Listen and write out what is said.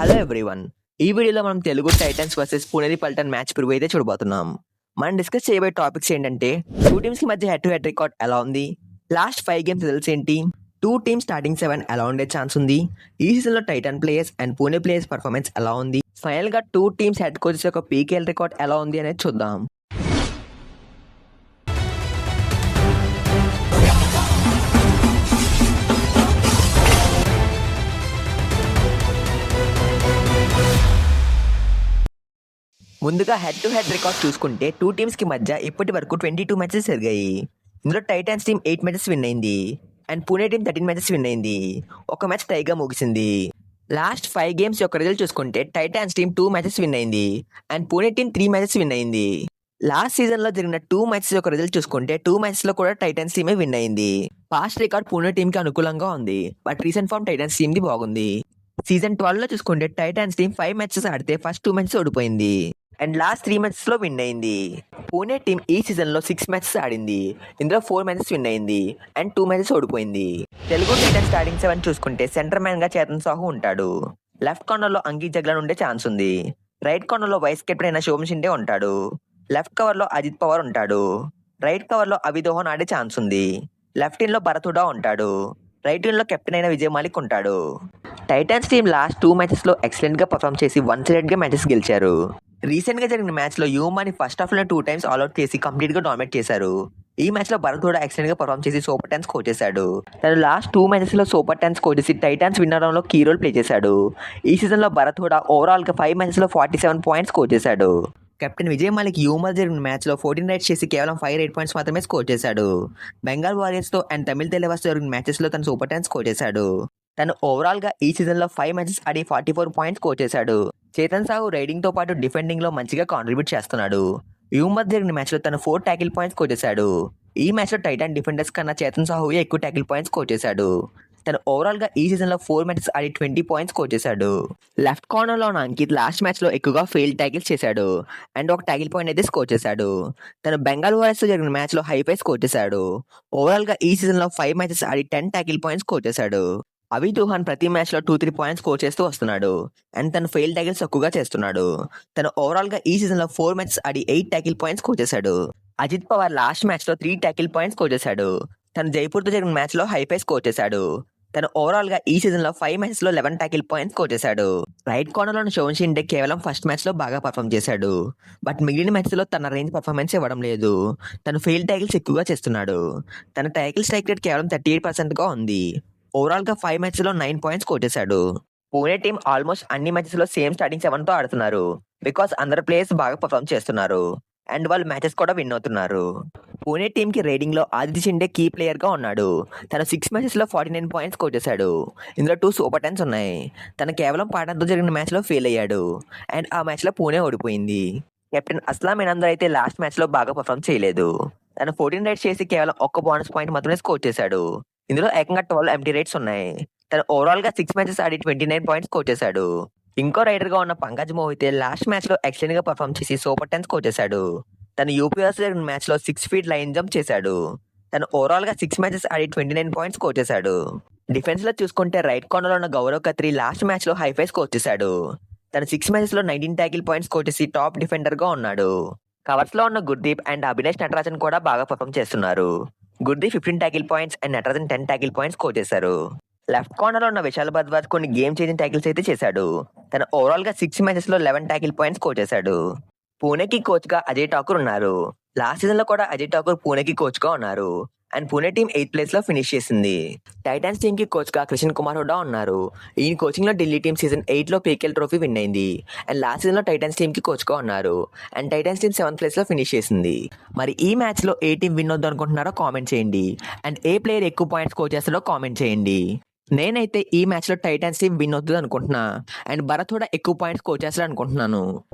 Hello everyone ఈ వీడియోలో మనం Telugu titans versus Puneri Paltan match preview అయితే చూడబోతున్నాం. మనం డిస్కస్ చేయబోయే టాపిక్స్ ఏంటంటే టూ టీమ్స్కి మధ్య హెడ్ టు హెడ్ రికార్డ్ ఎలా ఉంది? లాస్ట్ ఫైవ్ గేమ్స్ రిజల్ట్స్ ఏంటి? టూ టీమ్ స్టార్టింగ్ సెవెన్ ఎలా ఉండే ఛాన్స్ ఉంది? ఈ సీజన్లో Titan players and Pune players performance ఎలా ఉంది? ఫైనల్గా టూ టీమ్స్ హెడ్ కోచెస్ యొక్క పీకేఎల్ రికార్డ్ ఎలా ఉంది అనేది చూద్దాం. ముందుగా హెడ్ టు హెడ్ రికార్డ్ చూసుకుంటే టూ టీమ్స్కి మధ్య ఇప్పటి వరకు ట్వంటీ టూ మ్యాచెస్ జరిగాయి. ఇందులో titans team eight matches win అయింది. And Pune team thirteen matches win అయింది. ఒక మ్యాచ్ టైగా ముగిసింది. లాస్ట్ ఫైవ్ గేమ్స్ యొక్క రిజల్ట్ చూసుకుంటే Titans team two matches win అయింది. And Pune team three matches win అయింది. లాస్ట్ సీజన్లో జరిగిన టూ మ్యాచెస్ యొక్క రిజల్ట్ చూసుకుంటే టూ మ్యాచ్లో కూడా టైటన్స్ టీమే విన్ అయింది. పాస్ట్ రికార్డ్ పూణే టీంకి అనుకూలంగా ఉంది. బట్ రీసెంట్ ఫార్మ్ టైటన్స్ టీమ్ది బాగుంది. సీజన్ ట్వెల్వ్లో చూసుకుంటే టైటాన్స్ టీం ఫైవ్ మ్యాచెస్ ఆడితే ఫస్ట్ టూ మ్యాచెస్ ఓడిపోయింది. అండ్ లాస్ట్ త్రీ మ్యాచెస్లో విన్ అయింది. పూణే టీం ఈ సీజన్లో సిక్స్ మ్యాచెస్ ఆడింది. ఇందులో ఫోర్ మ్యాచెస్ విన్ అయింది. అండ్ టూ మ్యాచెస్ ఓడిపోయింది. తెలుగు టైటన్ స్టార్టింగ్ సెవెన్ చూసుకుంటే సెంటర్ మ్యాన్గా చేతన్ సాహు ఉంటాడు. లెఫ్ట్ కార్నర్లో అంగీ జగ్లన్ ఉండే ఛాన్స్ ఉంది. రైట్ కార్నర్లో వైస్ కెప్టెన్ అయిన శోభన్ షిండే ఉంటాడు. లెఫ్ట్ కవర్లో అజిత్ పవార్ ఉంటాడు. రైట్ కవర్లో అవిదోహన్ ఆడే ఛాన్స్ ఉంది. లెఫ్ట్ ఇన్లో భరతుడా ఉంటాడు. రైట్ ఇన్లో కెప్టెన్ అయిన విజయ్ మాలిక్ ఉంటాడు. టైటన్స్ టీం లాస్ట్ టూ మ్యాచెస్లో ఎక్సలెంట్గా పర్ఫామ్ చేసి వన్ సైడెడ్గా మ్యాచెస్ గెలిచారు. రీసెంట్గా జరిగిన మ్యాచ్లో యూమాని ఫస్ట్ హాఫ్లో టూ టైమ్స్ ఆల్అౌట్ చేసి కంప్లీట్గా డామినేట్ చేశారు. ఈ మ్యాచ్లో భరత్ కూడా ఎక్సలెంట్గా పర్ఫామ్ చేసి సూపర్ టెన్స్ స్కోర్ చేశాడు. తను లాస్ట్ టూ మ్యాచెస్లో సూపర్ టెన్స్ స్కోర్ చేసి టైటాన్స్ విన్ అవడంలో కీ రోల్ ప్లే చేశాడు. ఈ సీజన్లో భరత్ కూడా ఓవరాల్గా ఫైవ్ మ్యాచెస్లో ఫార్టీ సెవెన్ పాయింట్స్ స్కోర్ చేశాడు. కెప్టెన్ విజయ్ మాలిక్ యూమర్ జరిగిన మ్యాచ్లో ఫోర్టీన్ రైట్స్ చేసి కేవలం ఫైవ్ ఎయిట్ పాయింట్స్ మాత్రమే స్కోర్ చేశాడు. బెంగాల్ వారియర్స్తో అండ్ తమిళ తెలవాస్ జరిగిన మ్యాచెస్లో తను సూపర్ టెన్ స్కోర్ చేశాడు. తను ఓవరాల్గా ఈ సీజన్లో ఫైవ్ మ్యాచెస్ ఆడి ఫార్టీ ఫోర్ పాయింట్స్ స్కోర్ చేశాడు. చేతన్ సాహు రైడింగ్తో పాటు డిఫెండింగ్లో మంచిగా కాంట్రిబ్యూట్ చేస్తున్నాడు. యూమర్ జరిగిన మ్యాచ్లో తను ఫోర్ ట్యాకిల్ పాయింట్స్ స్కోర్ చేశాడు. ఈ మ్యాచ్లో టైటాన్ డిఫెండర్స్ కన్నా చేతన్ సాహుయే ఎక్కువ ట్యాకిల్ పాయింట్స్ స్కోర్ చేశాడు. తను ఓవరాల్గా ఈ సీజన్లో ఫోర్ మ్యాచెస్ ఆడి ట్వంటీ పాయింట్స్ స్కోర్ చేశాడు. లెఫ్ట్ కార్నర్లో ఉన్న అంకిత్ లాస్ట్ మ్యాచ్లో ఎక్కువగా ఫెయిల్ ట్యాకిల్స్ చేశాడు. అండ్ ఒక ట్యాకిల్ పాయింట్ అయితే స్కోర్ చేశాడు. తను బెంగాల్ వారియర్స్తో జరిగిన మ్యాచ్లో హై స్కోర్ చేశాడు. ఓవరాల్గా ఈ సీజన్లో ఫైవ్ మ్యాచెస్ ఆడి టెన్ ట్యాకిల్ పాయింట్స్ స్కోర్ చేశాడు. అవి దూహాన్ ప్రతి మ్యాచ్లో టూ త్రీ పాయింట్స్ స్కోర్ చేస్తూ వస్తున్నాడు. అండ్ తను ఫెయిల్ ట్యాకిల్స్ ఎక్కువగా చేస్తున్నాడు. తను ఓవరాల్గా ఈ సీజన్లో ఫోర్ మ్యాచ్స్ ఆడి ఎయిట్ ట్యాకిల్ పాయింట్స్ స్కోర్ చేశాడు. అజిత్ పవార్ లాస్ట్ మ్యాచ్లో త్రీ ట్యాకిల్ పాయింట్స్ స్కోర్ చేశాడు. తను జైపూర్తో జరిగిన మ్యాచ్లో లో స్కోర్ చేశాడు. తను ఓవరాల్గా ఈ సీజన్లో ఫైవ్ మ్యాచ్లో లెవెన్ ట్యాకిల్ పాయింట్స్ స్కోర్ చేశాడు. రైట్ కార్నర్లో శోభన్ షిండే కేవలం ఫస్ట్ మ్యాచ్లో బాగా పర్ఫామ్ చేశాడు. బట్ మిగిలిన మ్యాచ్లో తన రేంజ్ పర్ఫార్మెన్స్ ఇవ్వడం లేదు. తను ఫెయిల్ ట్యాకిల్స్ ఎక్కువగా చేస్తున్నాడు. తన ట్యాకిల్ స్ట్రైక్ రేట్ కేవలం థర్టీ ఎయిట్ పర్సెంట్గా ఉంది. ఓవరాల్గా ఫైవ్ మ్యాచ్లో నైన్ పాయింట్స్ కొట్టేశాడు. పూణే టీం ఆల్మోస్ట్ అన్ని మ్యాచెస్లో సేమ్ స్టార్టింగ్ సెవెన్తో ఆడుతున్నారు. బికాస్ అందరు ప్లేయర్స్ బాగా పర్ఫామ్ చేస్తున్నారు. అండ్ వాళ్ళు మ్యాచెస్ కూడా విన్ అవుతున్నారు. పూణే టీం కి రేటింగ్లో ఆదిత్య షిండే కీ ప్లేయర్గా ఉన్నాడు. తను సిక్స్ మ్యాచెస్లో ఫార్టీ నైన్ పాయింట్స్ కొట్టేశాడు. ఇందులో టూ సూపర్ టెన్స్ ఉన్నాయి. తను కేవలం పాటంతో జరిగిన మ్యాచ్లో ఫెయిల్ అయ్యాడు. అండ్ ఆ మ్యాచ్లో పూణే ఓడిపోయింది. కెప్టెన్ అస్లాం ఇనందర్ అయితే లాస్ట్ మ్యాచ్లో బాగా పర్ఫామ్ చేయలేదు. తను ఫోర్టీన్ రైడ్స్ చేసి కేవలం ఒక్క బోనస్ పాయింట్ మాత్రమే స్కోర్ చేశాడు. ఇందులో ఏకంగా ట్వెల్వ్ ఎంటీ రేట్స్ ఉన్నాయి. తను ఓవరాల్గా సిక్స్ మ్యాచెస్ ఆడి ట్వంటీ నైన్ పాయింట్స్ స్కోర్ చేశాడు ఇంకో రైడర్గా ఉన్న పంకజ్ మోహితే లాస్ట్ మ్యాచ్లో ఎక్సలెంట్గా పర్ఫామ్ చేసి సూపర్ టెన్ స్కోర్ చేశాడు తను యూపీఎస్ మ్యాచ్లో సిక్స్ ఫీట్ లైన్ జంప్ చేశాడు. తను ఓవరాల్గా సిక్స్ మ్యాచెస్ ఆడి ట్వంటీ నైన్ పాయింట్స్ స్కోర్ చేశాడు డిఫెన్స్లో చూసుకుంటే రైట్ కార్నర్ ఉన్న గౌరవ్ కత్రి లాస్ట్ మ్యాచ్లో హైఫై స్కోర్ చేశాడు తను సిక్స్ మ్యాచెస్లో నైన్టీన్ ట్యాకిల్ పాయింట్స్ స్కోర్ చేసి టాప్ డిఫెండర్గా ఉన్నాడు. కవర్స్లో ఉన్న గుర్దీప్ అండ్ అభినేష్ నటరాజన్ కూడా బాగా పర్ఫామ్ చేస్తున్నారు. గుడ్డి fifteen tackle points and Natarajan ten tackle points score చేశారు. లెఫ్ట్ కార్నర్లో ఉన్న విశాల్ భద్వాజ్ కొన్ని గేమ్ చేంజింగ్ ట్యాకిల్స్ అయితే చేశాడు. తన ఓవరాల్గా సిక్స్ మ్యాచెస్లో లెవెన్ ట్యాకిల్ పాయింట్స్ స్కోర్ చేశాడు. పూణేకి కోచ్గా అజయ్ ఠాకూర్ ఉన్నారు. లాస్ట్ సీజన్లో కూడా అజయ్ ఠాకూర్ పూణేకి కోచ్గా ఉన్నారు. అండ్ పూణే టీం ఎయిత్ ప్లేస్లో ఫినిష్ చేసింది. టైటాన్స్ టీమ్కి కోచ్గా కృష్ణ కుమార్ హుడా ఉన్నారు. ఈయన కోచింగ్లో ఢిల్లీ టీం సీజన్ ఎయిట్లో పీకేఎల్ ట్రోఫీ విన్ అయింది. అండ్ లాస్ట్ సీజన్లో టైటాన్స్ టీమ్కి కోచ్గా ఉన్నారు. అండ్ టైటాన్స్ టీం సెవెంత్ ప్లేస్లో ఫినిష్ చేసింది. మరి ఈ మ్యాచ్లో ఏ టీం విన్ అవుద్దు అనుకుంటున్నారో కామెంట్ చేయండి. అండ్ ఏ ప్లేయర్ ఎక్కువ పాయింట్స్ స్కోర్ చేస్తాడో కామెంట్ చేయండి. నేనైతే ఈ మ్యాచ్లో టైటన్స్ టీం విన్ అవుతుంది అనుకుంటున్నా. అండ్ భరత్ కూడా ఎక్కువ పాయింట్స్ స్కోర్ చేస్తాడు అనుకుంటున్నాను